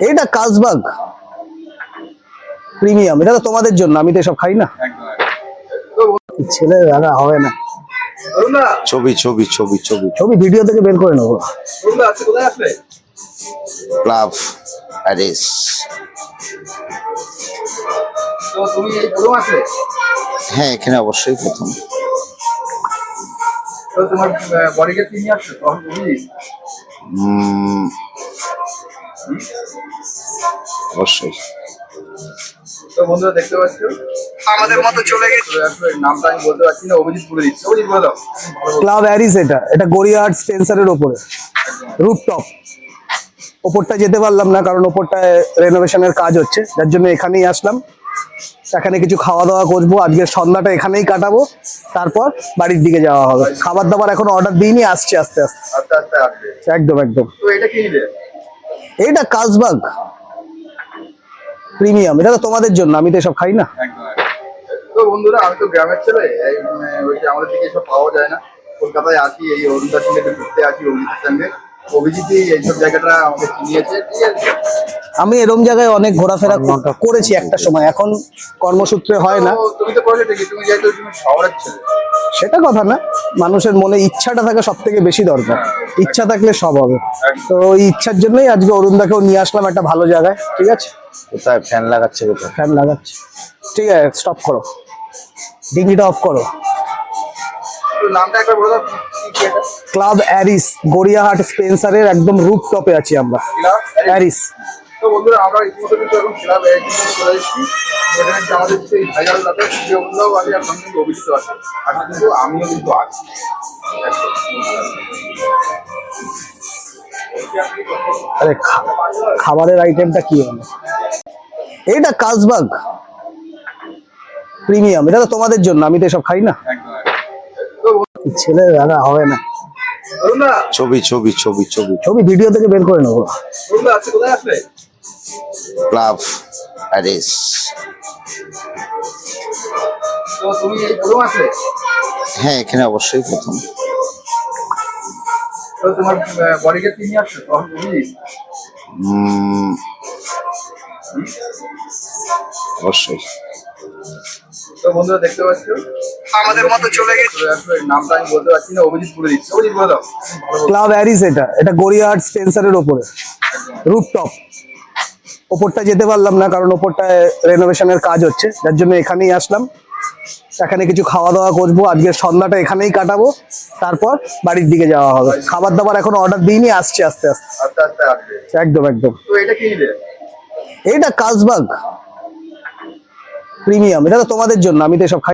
এইটা কাজবাগ প্রিমিয়াম এটা তো তোমাদের জন্য আমি তো এসব খাই না। ছেলে দাদা হবে না। ছবি ছবি ছবি ছবি। ছবি ভিডিও থেকে বের করে নেব। Club Paris. হ্যাঁ এখানে অবশ্যই প্রথম। তোমার বডিকে তিনি আসছে? অবশ্যই। তো বন্ধুরা দেখতে পাচ্ছ? আমাদের মতো চলে গেছে। নামটা আমি বলতে পারছি না অভিজিৎ বলে দিচ্ছি। অভিজিৎ বলে দাও। ক্লাব অ্যারিস এটা এটা গড়িয়াহাট স্পেন্সারের ওপরে। রুফটপ ওপরটা যেতে পারলাম না কারণ ওপরটায় রেনোভেশনের কাজ হচ্ছে। যার জন্য এখানেই আসলাম। এখানে কিছু খাওয়া দাওয়া করব। আজকে সন্ধ্যাটা এখানেই কাটাবো। তারপর বাড়ির দিকে যাওয়া হবে। খাবার দাবার এখন অর্ডার দিইনি আসছে আস্তে আস্তে। আস্তে আস্তে একদম একদম। তো এটা কি এইটা কাজবাগ। প্রিমিয়াম, এটা তো তোমাদের জন্য, আমি তো এসব খাই না। তো বন্ধুরা, আমি তো গ্রামের ছেলে মানে আমাদের দিকে এসব পাওয়া যায় না। কলকাতায় আসি, এই অরুণদার সঙ্গে ঘুরতে আসি অভিজিতের সঙ্গে অভিজিৎই এইসব জায়গাটা আমাকে চিনিয়েছে। ঠিক আছে আমি এরম জায়গায় অনেক ঘোরাফেরা করেছি একটা সময়। এখন কর্মসূত্রে হয় না। তুমি তো করেছ ঠিকই তুমি যেহেতু তুমি শহরের ছেলে। সেটা কথা না। মানুষের মনে ইচ্ছাটা থাকা সব থেকে বেশি দরকার। ইচ্ছা থাকলে সব হবে। তো ওই ইচ্ছার জন্যই আজকে অরুণদাকেও নিয়ে আসলাম একটা ভালো জায়গায়। ঠিক আছে? কোথায়? ফ্যান লাগাচ্ছে কোথায়? ফ্যান লাগাচ্ছে। ঠিক আছে স্টপ করো। ডিঙ্গিটা অফ করো। ক্লাব অ্যারিস গড়িয়াহাট স্পেন্সারের একদম রুপ টপে আছি আমরা। অ্যারিস। তো বন্ধুরা আমরা ইতিমধ্যে কিন্তু এখন ক্লাব একদিন চলে এসেছি। এখানে আমাদের সেই ভাইরাল দাদা ভিডিওগুলোও আছে আর সঙ্গে কিন্তু অভিজিৎ আছে। আর কিন্তু আমিও কিন্তু আছি। আরে খাবারের আইটেমটা কি হলো এইটা কাজবাগ। প্রিমিয়াম এটা তো তোমাদের জন্য আমি তো এসব খাই না। ছেলে দাদা হবে না। ছবি ছবি ছবি ছবি। ছবি ভিডিও থেকে বের করে নেব। Club Paris. হ্যাঁ এখানে অবশ্যই প্রথম। তো তোমার বডিকে তিনি আসছে তখন অবশ্যই। তো বন্ধুরা দেখতে পাচ্ছ? আমাদের মতো চলে গেছে। নামটা আমি বলতে পারছি না অভিজিৎ বলে দিচ্ছি। অভিজিৎ বলে দাও। ক্লাব অ্যারিস এটা। এটা গড়িয়াহাট স্পেন্সারের ওপরে। রুফটপ। ওপরটা যেতে পারলাম না কারণ ওপরটায় রেনোভেশনের কাজ হচ্ছে। যার জন্য এখানেই আসলাম। এখানে কিছু খাওয়া দাওয়া করব। আজকে সন্ধ্যাটা এখানেই কাটাবো। তারপর বাড়ির দিকে যাওয়া হবে। খাবার দাবার এখন অর্ডার দিইনি আসছে আস্তে আস্তে। একদম একদম। এটা কি কাজবাগ প্রিমিয়াম। এটা তো তোমাদের জন্য আমি তো এসব খাই